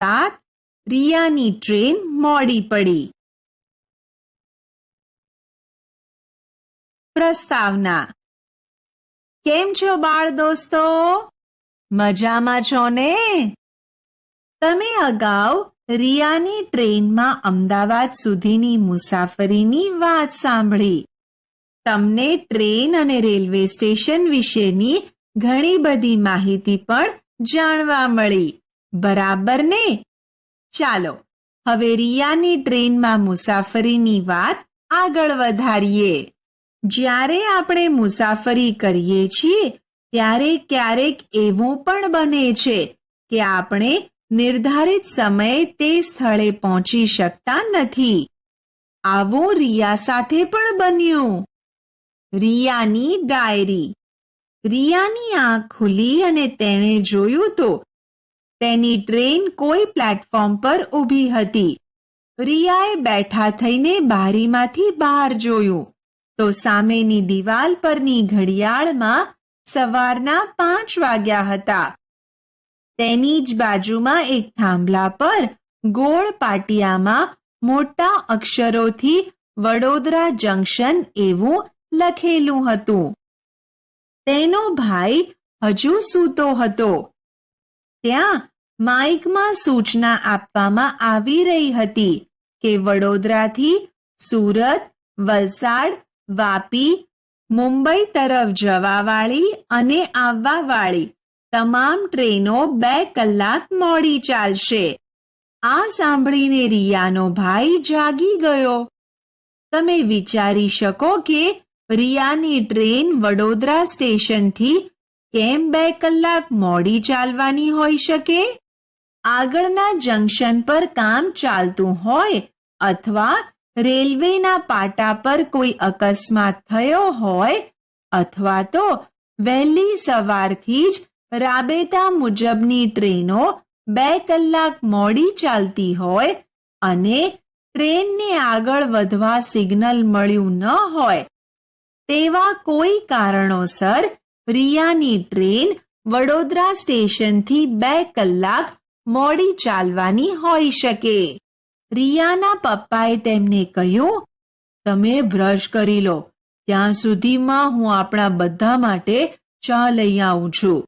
સાત રિયાની ટ્રેન મોડી પડી પ્રસ્તાવના કેમ છો બાળ દોસ્તો મજામાં છો ને તમે અગાઉ રિયાની ટ્રેનમાં અમદાવાદ સુધીની મુસાફરીની વાત સાંભળી તમને ટ્રેન અને રેલવે સ્ટેશન વિશેની ઘણી બધી માહિતી પણ જાણવા મળી બરાબર ને? ચાલો, હવે રિયાની ટ્રેનમાં મુસાફરીની વાત આગળ વધારીએ. જ્યારે આપણે મુસાફરી કરીએ છીએ, ત્યારે ક્યારેક એવું પણ બને છે કે આપણે નિર્ધારિત સમયે તે સ્થળે પહોંચી શકતા નથી. આવું રિયા સાથે પણ બન્યું. રિયાની ડાયરી. રિયાની આંખ ખુલી અને તેણે જોયું તો તેની ટ્રેન કોઈ પ્લેટફોર્મ પર ઊભી હતી. રિયાએ બેઠા થઈને બારીમાંથી બહાર જોયું. તો સામેની દિવાલ પરની ઘડિયાળમાં સવારના પાંચ વાગ્યા હતા. તેની જ બાજુમાં એક થાંભલા પર ગોળ પાટિયામાં મોટા અક્ષરોથી વડોદરા જંકશન એવું લખેલું હતું. તેનો ભાઈ હજુ સૂતો હતો. ત્યાં માઇકમાં સૂચના આપવામાં આવી રહી હતી કે વડોદરાથી સુરત, વલસાડ, વાપી, મુંબઈ તરફ જવાવાળી અને આવવાવાળી તમામ ટ્રેનો બે કલાક મોડી ચાલશે. આ સાંભળીને રિયાનો ભાઈ જાગી ગયો. તમે વિચારી શકો કે રિયાની ટ્રેન વડોદરા સ્ટેશનથી કેમ બે કલાક મોડી ચાલવાની હોઈ શકે? આગળના જંકશન પર કામ ચાલતું હોય અથવા રેલવેના પાટા પર કોઈ અકસ્માત થયો હોય અથવા તો વહેલી સવારથી જ રાબેતા મુજબની ટ્રેનો બે કલાક મોડી ચાલતી હોય અને ટ્રેનને આગળ વધવા સિગ્નલ મળ્યું ન હોય, તેવા કોઈ કારણોસર રિયાની ટ્રેન વડોદરા સ્ટેશનથી બે કલાક મોડી ચાલવાની હોઈ શકે. રિયાના પપ્પાએ તેમને કહ્યું, તમે બ્રશ કરી લો. ત્યાં સુધીમાં હું આપણા બધા માટે ચા લઈ આવું છું.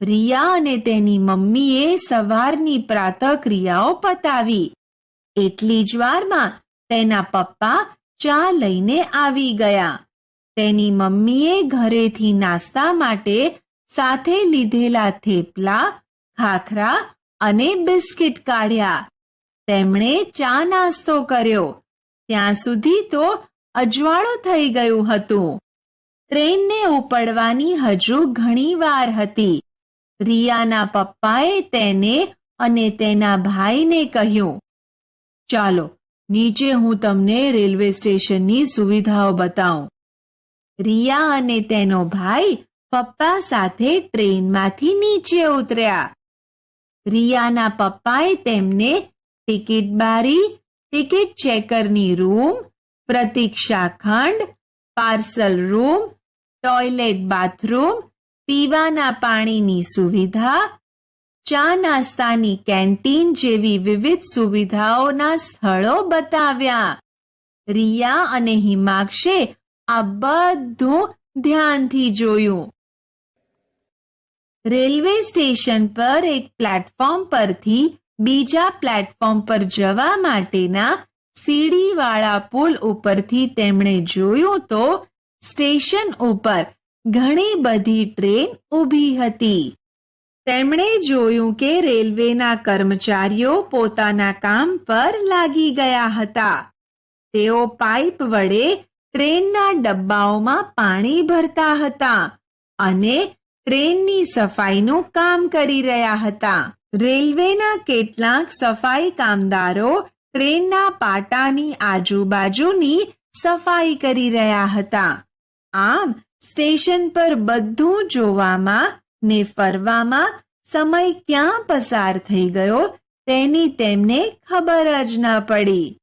રિયા અને તેની મમ્મીએ સવારની પ્રાતઃ ક્રિયાઓ પતાવી. એટલી જ વારમાં તેના પપ્પા ચા લઈને આવી ગયા. તેની મમ્મીએ ઘરેથી નાસ્તા માટે સાથે લીધેલા થેપલા, ખાખરા અને બિસ્કિટ કાઢ્યા. તેમણે ચા નાસ્તો કર્યો. ત્યાં સુધી તો અજવાળું થઈ ગયું હતું. ટ્રેનને ઉપડવાની હજુ ઘણી વાર હતી. રિયાના પપ્પાએ તેને અને તેના ભાઈને કહ્યું, ચાલો, નીચે હું તમને રેલવે સ્ટેશનની સુવિધાઓ બતાવું. રિયા અને તેનો ભાઈ પપ્પા સાથે ટ્રેનમાંથી નીચે ઉતર્યા. રિયાના પપ્પાએ તેમને ટિકિટ બારી, ટિકિટ ચેકરની રૂમ, પ્રતીક્ષા ખંડ, પાર્સલ રૂમ, ટોયલેટ બાથરૂમ, પીવાના પાણીની સુવિધા, ચા નાસ્તાની કેન્ટીન જેવી વિવિધ સુવિધાઓના સ્થળો બતાવ્યા. રિયા અને હિમાક્ષે આ બધું ધ્યાનથી જોયું. રેલવે સ્ટેશન પર એક પ્લેટફોર્મ પરથી બીજા પ્લેટફોર્મ પર જવા માટેના સીડીવાળા પુલ ઉપરથી તેમણે જોયું તો સ્ટેશન ઉપર ઘણી બધી ટ્રેન ઊભી હતી. તેમણે જોયું કે રેલવેના કર્મચારીઓ પોતાના કામ પર લાગી ગયા હતા. તેઓ પાઇપ વડે ટ્રેનના ડબ્બાઓમાં પાણી ભરતા હતા અને ટ્રેનની સફાઈનું કામ કરી રહ્યા હતા. રેલવેના કેટલાક સફાઈ કામદારો ટ્રેનના પાટાની આજુબાજુની સફાઈ કરી રહ્યા હતા. આમ, સ્ટેશન પર બધું જોવામાં ને ફરવામાં સમય ક્યાં પસાર થઈ ગયો તેની તેમને ખબર જ ન પડી.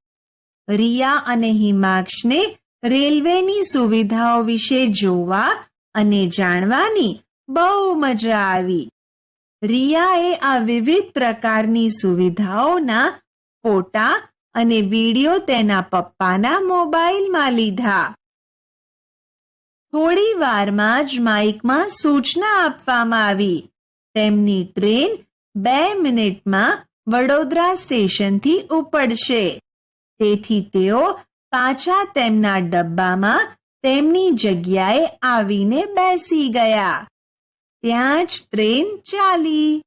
રિયા અને હિમાક્ષને રેલવેની સુવિધાઓ વિશે જોવા અને જાણવાની બહુ મજા આવી. રિયાએ આ વિવિધ પ્રકારની સુવિધાઓના ફોટા અને વીડિયો તેના પપ્પાના મોબાઈલમાં લીધા. થોડી વારમાં જ માઇકમાં સૂચના આપવામાં આવી. તેમની ટ્રેન બે મિનિટમાં વડોદરા સ્ટેશનથી ઉપડશે. તેથી તેઓ પાછા તેમના ડબ્બામાં તેમની જગ્યાએ આવીને બેસી ગયા. ત્યાં જ ટ્રેન ચાલી.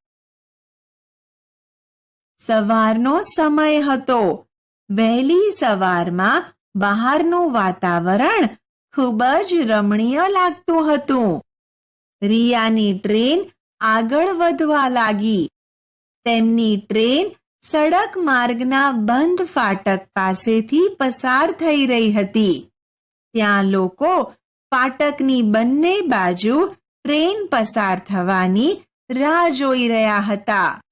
સવારનો સમય હતો. વહેલી સવારમાં બહારનું વાતાવરણ ખૂબ જ રમણીય લાગતું હતું. રિયાની ટ્રેન આગળ વધવા લાગી. તેમની ટ્રેન સડક માર્ગના બંધ ફાટક પાસેથી પસાર થઈ રહી હતી. ત્યાં લોકો ફાટકની બંને બાજુ ટ્રેન પસાર થવાની રાહ જોઈ રહ્યા હતા.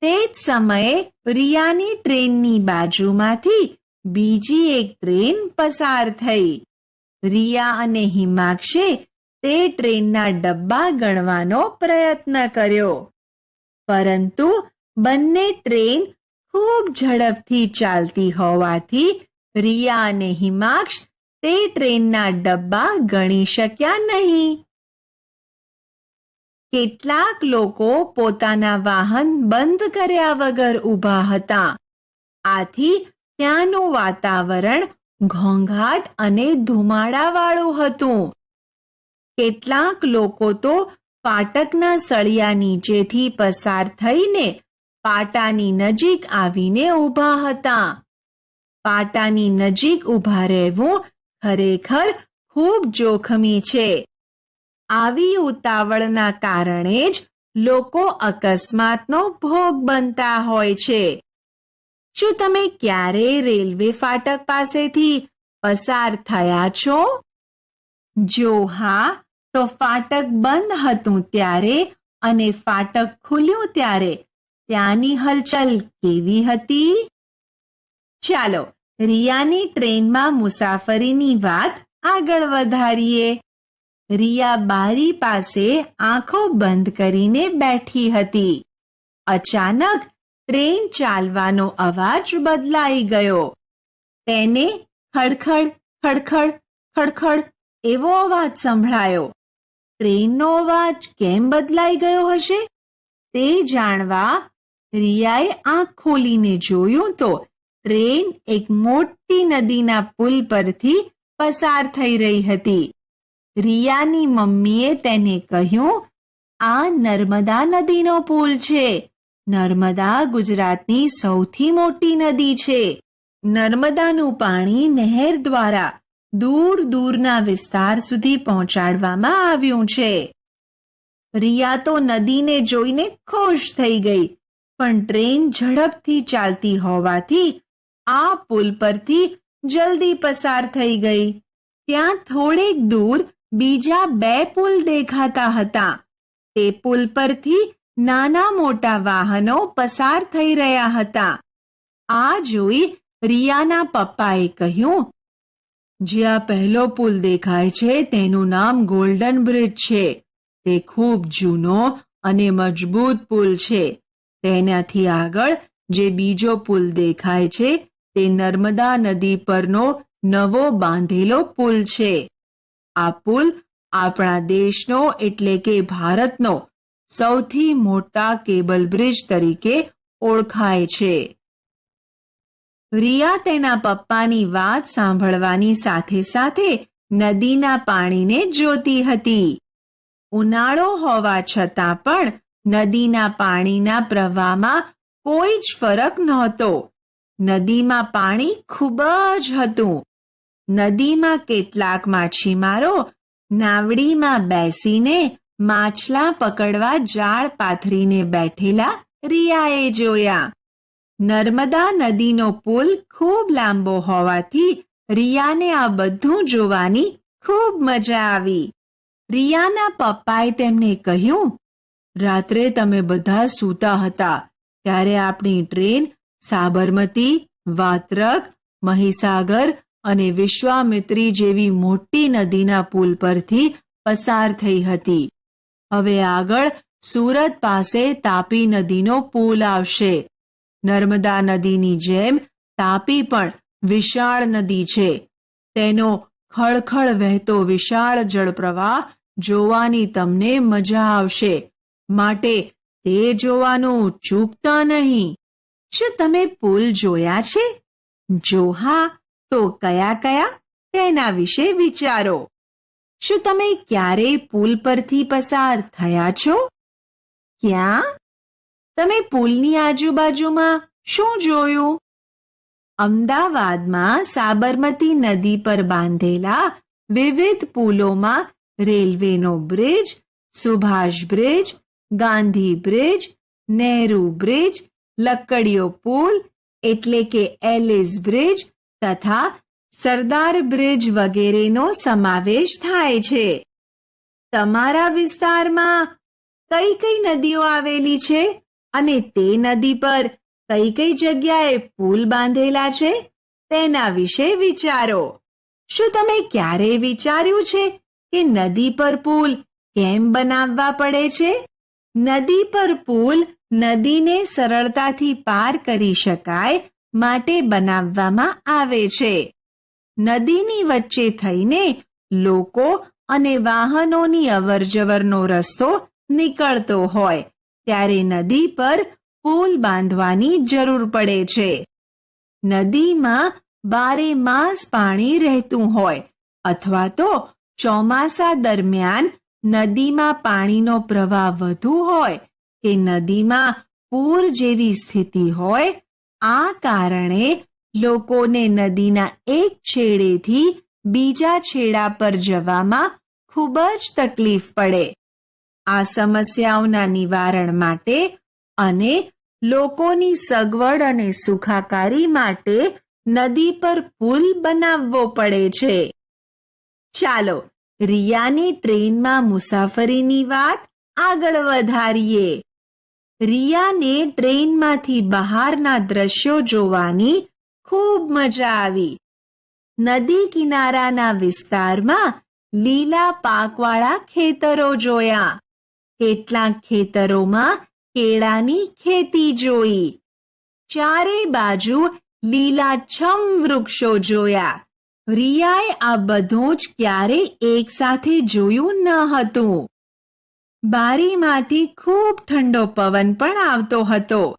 તે જ સમયે રિયાની ટ્રેનની બાજુમાંથી બીજી એક ટ્રેન પસાર થઈ. રિયા અને હિમાક્ષે તે ટ્રેનના ડબ્બા ગણવાનો પ્રયત્ન કર્યો. પરંતુ બંને ટ્રેન ખૂબ ઝડપથી ચાલતી હોવાથી રિયા અને હિમાક્ષ તે ટ્રેનના ડબ્બા ગણી શક્યા નહીં. કેટલાક લોકો પોતાના વાહન બંધ કર્યા વગર ઊભા હતા. આથી ત્યાંનું વાતાવરણ ઘોંઘાટ અને ધુમાડાવાળું હતું. કેટલાક લોકો તો ફાટકના સળિયા નીચેથી પસાર થઈને પાટાની નજીક આવીને ઊભા હતા. પાટાની નજીક ઊભા રહેવું ખરેખર ખૂબ જોખમી છે. આવી ઉતાવળના કારણે જ લોકો અકસ્માતનો ભોગ બનતા હોય છે. શું તમે ક્યારે રેલવે ફાટક પાસેથી પસાર થયા છો? જો હા, તો ફાટક બંધ હતું ત્યારે અને ફાટક ખુલ્યું ત્યારે ત્યાંની હલચલ કેવી હતી? ચાલો, રિયાની ટ્રેનમાં મુસાફરીની વાત આગળ વધારીએ. રિયા બારી પાસે આંખો બંધ કરીને બેઠી હતી. અચાનક ટ્રેન ચાલવાનો અવાજ બદલાઈ ગયો. તેને ખડખડ ખડખડ ખડખડ એવો અવાજ સંભળાયો. ટ્રેનનો અવાજ કેમ બદલાઈ ગયો હશે? તે જાણવા રિયાએ આંખ ખોલીને જોયું તો ટ્રેન એક મોટી નદીના પુલ પરથી પસાર થઈ રહી હતી. રિયાની મમ્મીએ તેને કહ્યું, આ નર્મદા નદીનો પુલ છે. નર્મદા ગુજરાતની સૌથી મોટી નદી છે. નર્મદાનું પાણી નહેર દ્વારા દૂર દૂરના વિસ્તાર સુધી પહોંચાડવામાં આવ્યું છે. રિયા તો નદીને જોઈને ખુશ થઈ ગઈ, પણ ટ્રેન ઝડપથી ચાલતી હોવાથી આ પુલ પરથી જલ્દી પસાર થઈ ગઈ. ત્યાં થોડેક દૂર બીજા બે પુલ દેખાતા હતા. તે પુલ પરથી નાના મોટા વાહનો પસાર થઈ રહ્યા હતા. આ જોઈ રિયાના પપ્પાએ કહ્યું, જ્યાં પહેલો પુલ દેખાય છે, તેનું નામ ગોલ્ડન બ્રિજ છે. તે ખૂબ જૂનો અને મજબૂત પુલ છે. તેનાથી આગળ જે બીજો પુલ દેખાય છે, તે નર્મદા નદી પરનો નવો બાંધેલો પુલ છે. આ પુલ આપણા દેશનો એટલે કે ભારતનો સૌથી મોટા કેબલ બ્રિજ તરીકે ઓળખાય છે. રિયા તેના પપ્પાની વાત સાંભળવાની સાથે સાથે નદીના પાણીને જોતી હતી. ઉનાળો હોવા છતાં પણ નદીના પાણીના પ્રવાહમાં કોઈ જ ફરક નહોતો. નદીમાં પાણી ખૂબ જ હતું. નદીમાં કેટલાક માછીમારો નાવડીમાં બેસીને માછલા પકડવા જાળ પાથરીને બેઠેલા રિયાએ જોયા. નર્મદા નદીનો પુલ ખૂબ લાંબો હોવાથી રિયાને આ બધું જોવાની ખૂબ મજા આવી. રિયાના પપ્પાએ તેમને કહ્યું, રાત્રે તમે બધા સૂતા હતા, ત્યારે આપણી ટ્રેન સાબરમતી, વાત્રક, મહીસાગર અને વિશ્વામિત્રી જેવી મોટી નદીના પુલ પરથી પસાર થઈ હતી. હવે આગળ સુરત પાસે તાપી નદીનો પુલ આવશે. નર્મદા નદીની જેમ તાપી પણ વિશાળ નદી છે. તેનો ખળખળ વહેતો વિશાળ જળપ્રવાહ જોવાની તમને મજા આવશે. માટે તે જોવાનું ચૂકતા નહીં. શું તમે પુલ જોયા છે? જો હા તો કયા કયા? તેના વિશે વિચારો. શું તમે ક્યારેય પુલ પરથી પસાર થયા છો? ક્યાં? તમે પુલની આજુબાજુમાં શું જોયું? અમદાવાદમાં સાબરમતી નદી પર બાંધેલા વિવિધ પુલોમાં રેલવેનો bridge, Subhash bridge, Gandhi bridge, Nehru bridge, લકડીયો પુલ, એટલે કે એલિસ બ્રિજ તથા સરદાર બ્રિજ વગેરેનો સમાવેશ થાય છે. તમારા વિસ્તારમાં કઈ કઈ નદીઓ આવેલી છે અને તે નદી પર કઈ કઈ જગ્યાએ પુલ બાંધેલા છે તેના વિશે વિચારો. શું તમે ક્યારેય વિચાર્યું છે કે નદી પર પુલ કેમ બનાવવા પડે છે? નદી પર પુલ નદીને સરળતાથી પાર કરી શકાય માટે બનાવવામાં આવે છે. નદીની વચ્ચે થઈને લોકો અને વાહનોની અવરજવરનો રસ્તો નીકળતો હોય, ત્યારે નદી પર પુલ બાંધવાની જરૂર પડે છે. નદીમાં બારે માસ પાણી રહેતું હોય અથવા તો ચોમાસા દરમિયાન નદીમાં પાણીનો પ્રવાહ વધુ હોય કે નદીમાં પૂર જેવી સ્થિતિ હોય આ કારણે લોકોને નદીના એક છેડેથી બીજા છેડા પર જવામાં ખૂબ જ તકલીફ પડે. આ સમસ્યાઓના નિવારણ માટે અને લોકોની સગવડ અને સુખાકારી માટે નદી પર પુલ બનાવવો પડે છે. ચાલો, રિયાની ટ્રેનમાં મુસાફરીની વાત આગળ વધારીએ. રિયાને ટ્રેનમાંથી બહારના દ્રશ્યો જોવાની ખૂબ મજા આવી. નદી કિનારાના વિસ્તારમાં લીલા પાકવાળા ખેતરો જોયા. કેટલાક ખેતરોમાં કેળાની ખેતી જોઈ. ચારે બાજુ લીલાછમ વૃક્ષો જોયા. રિયાએ આ બધું જ ક્યારેય એકસાથે જોયું ન હતું. બારીમાંથી ખૂબ ઠંડો પવન પણ આવતો હતો.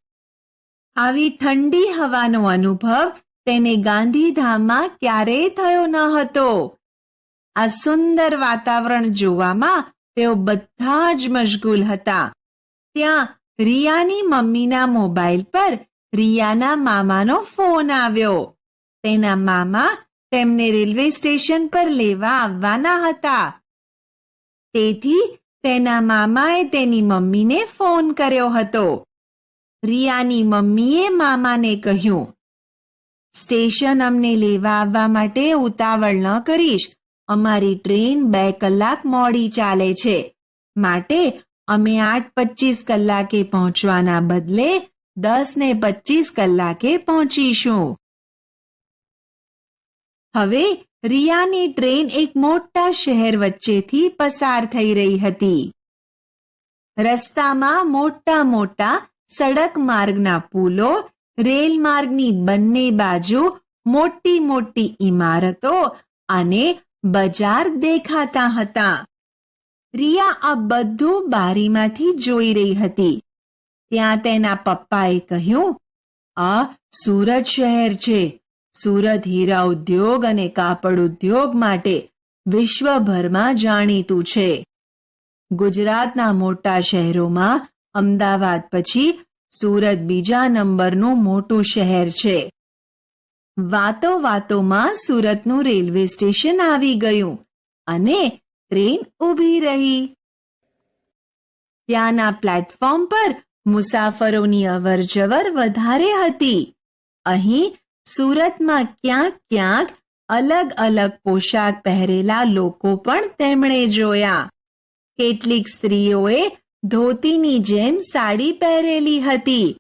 આવી ઠંડી હવાનો અનુભવ તેને ગાંધીધામમાં ક્યારેય થયો ન હતો. આ સુંદર વાતાવરણ જોવામાં તેઓ બધા જ મશગુલ હતા. ત્યાં રિયાની મમ્મીના મોબાઈલ પર રિયાના મામાનો ફોન આવ્યો. તેના મામા તેમને રેલવે સ્ટેશન પર લેવા આવવાના હતા. તેથી તેના મામાએ તેની મમ્મીને ફોન કર્યો હતો. રિયાની મમ્મીએ મામાને કહ્યું, સ્ટેશન અમને લેવા આવવા માટે ઉતાવળ ન કરીશ. અમારી ટ્રેન બે કલાક મોડી ચાલે છે. માટે અમે આઠ પચીસ કલાકે પહોંચવાના બદલે દસ ને પચીસ કલાકે પહોંચીશું. હવે રિયાની ટ્રેન એક મોટા શહેર વચ્ચેથી પસાર થઈ રહી હતી. રસ્તામાં મોટા મોટા સડક માર્ગના પુલો, રેલ માર્ગની બંને બાજુ મોટી મોટી ઇમારતો અને બજાર દેખાતા હતા. રિયા આ બધું બારીમાંથી જોઈ રહી હતી. ત્યાં તેના પપ્પાએ કહ્યું, આ સુરત શહેર છે. સુરત હીરા ઉદ્યોગ અને કાપડ ઉદ્યોગ માટે વિશ્વભરમાં જાણીતું છે. ગુજરાતના મોટા શહેરોમાં અમદાવાદ પછી સુરત બીજા નંબરનું મોટું શહેર છે. વાતો વાતોમાં સુરતનું રેલવે સ્ટેશન આવી ગયું અને ટ્રેન ઊભી રહી. ત્યાંના પ્લેટફોર્મ પર મુસાફરોની અવરજવર વધારે હતી. અહીં સુરતમાં ક્યાંક ક્યાંક અલગ અલગ પોશાક પહેરેલા લોકો પણ તેમણે જોયા. કેટલીક સ્ત્રીઓએ ધોતીની જેમ સાડી પહેરેલી હતી.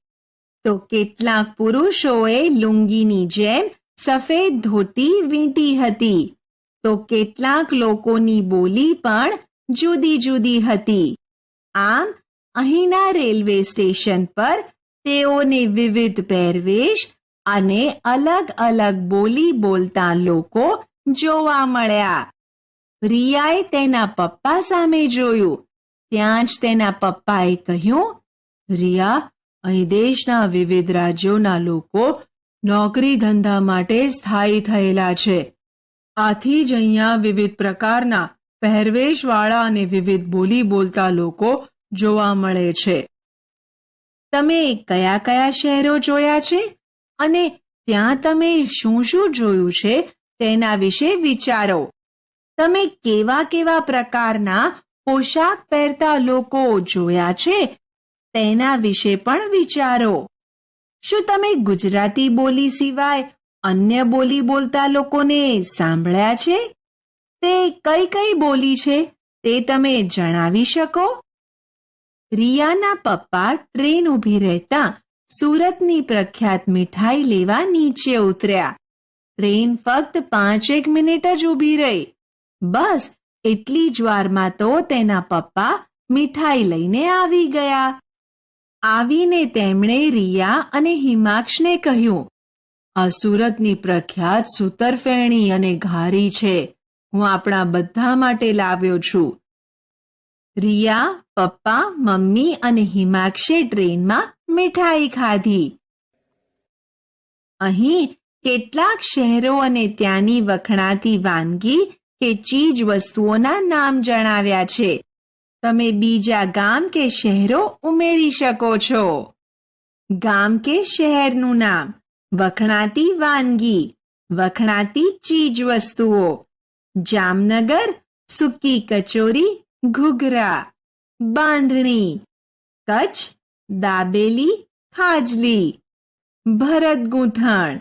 તો કેટલાક પુરુષોએ લુંગીની જેમ સફેદ ધોતી વીંટી હતી. તો કેટલાક લોકોની બોલી પણ જુદી જુદી હતી. આમ અહીંના રેલવે સ્ટેશન પર તેઓને વિવિધ પહેરવેશ અને અલગ અલગ બોલી બોલતા લોકો જોવા મળ્યા. રિયાએ તેના પપ્પા સામે જોયું. ત્યાં જ તેના પપ્પાએ કહ્યું, રિયા, અહીં દેશના વિવિધ રાજ્યોના લોકો નોકરી ધંધા માટે સ્થાયી થયેલા છે. આથી જ અહીંયા વિવિધ પ્રકારના પહેરવેશવાળા અને વિવિધ બોલી બોલતા લોકો જોવા મળે છે. તમે કયા કયા શહેરો જોયા છે? અને ત્યાં તમે શું શું જોયું છે તેના વિશે વિચારો. તમે કેવા કેવા પ્રકારના પોશાક પહેરતા લોકો જોયા છે તેના વિશે પણ વિચારો. શું તમે ગુજરાતી બોલી સિવાય અન્ય બોલી બોલતા લોકોને સાંભળ્યા છે? તે કઈ કઈ બોલી છે તે તમે જણાવી શકો? રિયાના પપ્પા ટ્રેન ઊભી રહેતા સુરતની પ્રખ્યાત મીઠાઈ લેવા નીચે ઉતર્યા. ટ્રેન ફક્ત પાંચેક મિનિટ જ ઊભી રહી. બસ, એટલી જ વારમાં તો તેના પપ્પા મીઠાઈ લઈને આવી ગયા. આવીને તેમણે રિયા અને હિમાક્ષને કહ્યું, આ સુરતની પ્રખ્યાત સૂતરફેણી અને ઘારી છે. હું આપણા બધા માટે લાવ્યો છું. રિયા, પપ્પા, મમ્મી અને હિમાક્ષે ટ્રેનમાં મીઠાઈ ખાધી. અહીં કેટલાક શહેરો અને ત્યાંની વખણાતી વાનગી કે ચીજ વસ્તુઓના નામ જણાવ્યા છે. તમે બીજા ગામ કે શહેરો ઉમેરી શકો છો. ગામ કે શહેરનું નામ. વખણાતી વાનગી. વખણાતી ચીજ વસ્તુઓ. જામનગર, સુકી કચોરી, ઘૂઘરા. બાંધણી. કચ્છ દાબેલી, ખાજલી. ભરત ગૂંથણ.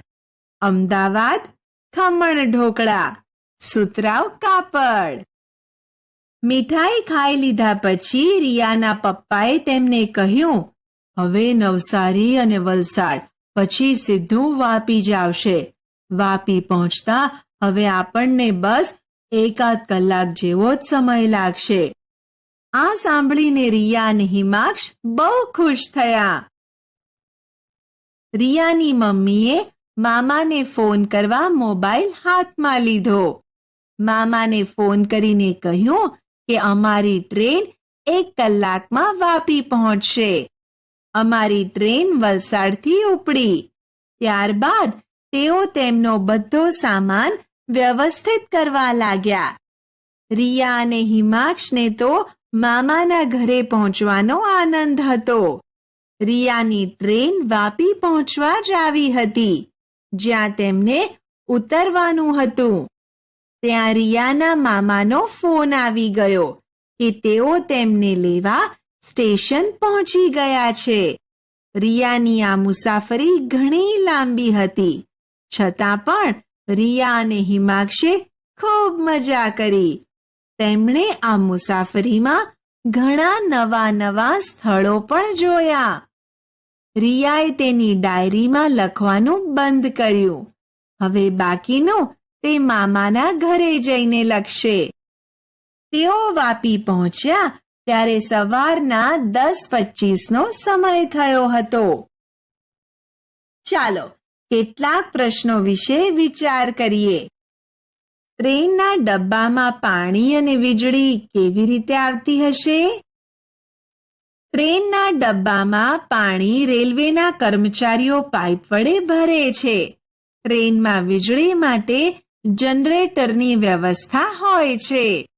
અમદાવાદ, ખમણ ઢોકળા. સુતરાવ કાપડ. મીઠાઈ ખાઈ લીધા પછી રિયાના પપ્પાએ તેમને કહ્યું, હવે નવસારી અને વલસાડ, પછી સીધું વાપી જ આવશે. વાપી પહોંચતા હવે આપણને બસ એકાદ કલાક જેવો જ સમય લાગશે. આ સાંભળીને રિયા અને હિમાક્ષ બહુ ખુશ થયા. રિયાની મમ્મીએ મામાને ફોન કરવા મોબાઈલ હાથમાં લીધો. મામાને ફોન કરીને કહ્યું કે અમારી ટ્રેન એક કલાકમાં વાપી પહોંચશે. અમારી ટ્રેન વલસાડથી ઉપડી. ત્યારબાદ તેઓ તેમનો બધો સામાન વ્યવસ્થિત કરવા લાગ્યા. રિયા અને હિમાક્ષને તો મામાના ઘરે પહોંચવાનો આનંદ હતો. રિયાની ટ્રેન વાપી પહોંચવા જ આવી હતી, જ્યાં તેમને ઉતરવાનું હતું. ત્યાં રિયાના મામાનો ફોન આવી ગયો કે તેઓ તેમને લેવા સ્ટેશન પહોંચી ગયા છે. રિયાની આ મુસાફરી ઘણી લાંબી હતી, છતાં પણ રિયા અને હિમાક્ષે ખૂબ મજા કરી. તેમણે આ મુસાફરીમાં ઘણા નવા નવા સ્થળો પણ જોયા. રિયાએ તેની ડાયરીમાં લખવાનું બંધ કર્યું. હવે બાકીનું તે મામાના ઘરે જઈને લખશે. તેઓ વાપી પહોંચ્યા ત્યારે સવારના દસ પચીસનો સમય થયો હતો. ચાલો, કેટલાક પ્રશ્નો વિશે વિચાર કરીએ. ટ્રેનના ડબ્બામાં પાણી અને વીજળી કેવી રીતે આવતી હશે? ટ્રેનના ડબ્બામાં પાણી રેલવેના કર્મચારીઓ પાઇપ વડે ભરે છે. ટ્રેનમાં વીજળી માટે જનરેટરની વ્યવસ્થા હોય છે.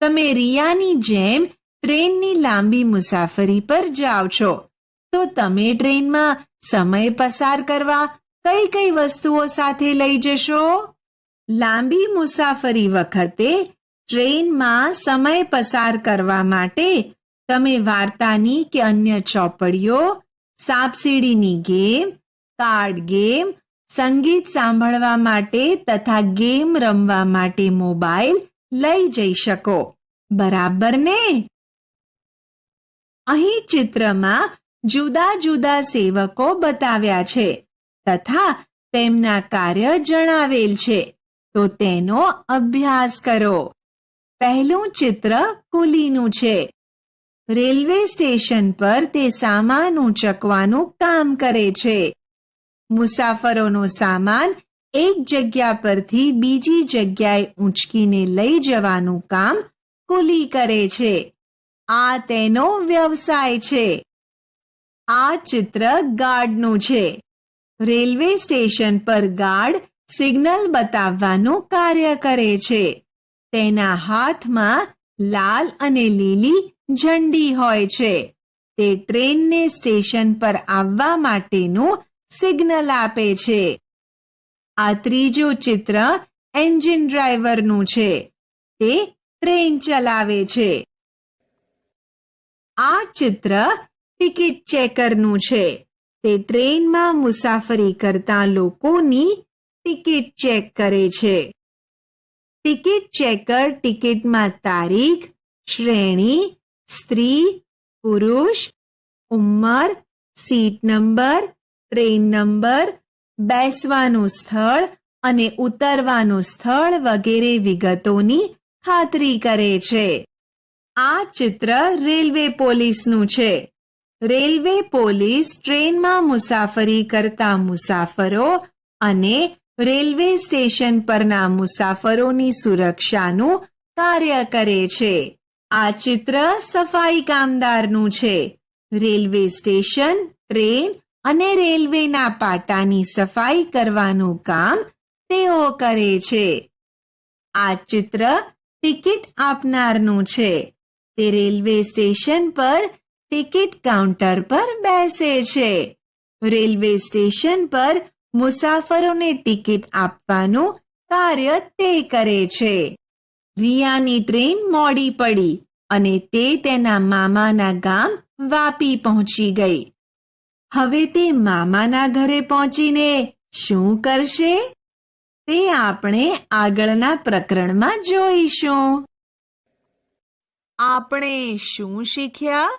તમે રિયાની જેમ ટ્રેનની લાંબી મુસાફરી પર જાઓ છો, તો તમે ટ્રેનમાં સમય પસાર કરવા કઈ કઈ વસ્તુઓ સાથે લઈ જશો? લાંબી મુસાફરી વખતે ટ્રેનમાં સમય પસાર કરવા માટે તમે વાર્તાની કે અન્ય ચોપડીઓ, સાપસીડીની ગેમ, કાર્ડ ગેમ, સંગીત સાંભળવા માટે તથા ગેમ રમવા માટે મોબાઈલ લઈ જઈ શકો. બરાબર ને? અહીં ચિત્રમાં જુદા જુદા સેવકો બતાવ્યા છે તથા તેમના કાર્ય જણાવેલ છે. તો તેનો અભ્યાસ કરો. પહેલું ચિત્ર કુલીનું છે. રેલવે સ્ટેશન પર તે સામાન ઊંચકવાનું કામ કરે છે. મુસાફરોનો સામાન એક જગ્યા પરથી બીજી જગ્યાએ ઊંચકીને લઈ જવાનું કામ કુલી કરે છે. આ તેનો વ્યવસાય છે. આ ચિત્ર ગાર્ડનું છે. રેલવે સ્ટેશન પર ગાર્ડ સિગ્નલ બતાવવાનું કાર્ય કરે છે. તેના હાથમાં લાલ અને લીલી ઝંડી હોય છે. તે ટ્રેનને સ્ટેશન પર આવવા માટેનું સિગ્નલ આપે છે. આ ત્રીજું ચિત્ર એન્જિન ડ્રાઈવરનું છે. તે ટ્રેન ચલાવે છે. આ ચિત્ર ટિકિટ ચેકરનું છે. તે ટ્રેનમાં મુસાફરી કરતા લોકોની ટિકિટ ચેક કરે છે. ટિકિટ ચેકર ટિકિટમાં તારીખ, શ્રેણી, સ્ત્રી, પુરુષ, ઉંમર, સીટ નંબર, ટ્રેન નંબર, બેસવાનું સ્થળ અને ઉતરવાનું સ્થળ વગેરે વિગતોની ખાતરી કરે છે. આ ચિત્ર રેલવે પોલીસનું છે. રેલવે પોલીસ ટ્રેનમાં મુસાફરી કરતા મુસાફરો અને રેલવે સ્ટેશન પરના મુસાફરોની સુરક્ષાનું કાર્ય કરે છે. આ ચિત્ર સફાઈ કામદારનું છે. રેલવે સ્ટેશન, ટ્રેન અને રેલવેના પાટાની સફાઈ કરવાનું કામ તેઓ કરે છે. આ ચિત્ર ટિકિટ આપનારનું છે. તે રેલવે સ્ટેશન પર ટિકિટ કાઉન્ટર પર બેસે છે. રેલવે સ્ટેશન પર મુસાફરોને ટિકિટ આપવાનું કાર્ય તે કરે છે. રિયાની ટ્રેન મોડી પડી અને તે તેના મામાના ગામ વાપી પહોંચી ગઈ. હવે તે મામાના ઘરે પહોંચીને શું કરશે? તે આપણે આગળના પ્રકરણમાં જોઈશું. આપણે શું શીખ્યા?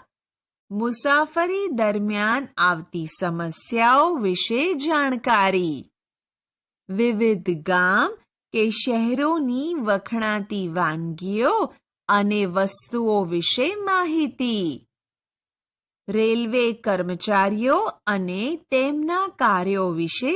મુસાફરી દરમિયાન આવતી સમસ્યાઓ વિશે જાણકારી. વિવિધ ગામ કે શહેરોની વખણાતી વાનગીઓ અને વસ્તુઓ વિશે માહિતી. રેલવે કર્મચારીઓ અને તેમના કાર્યો વિશે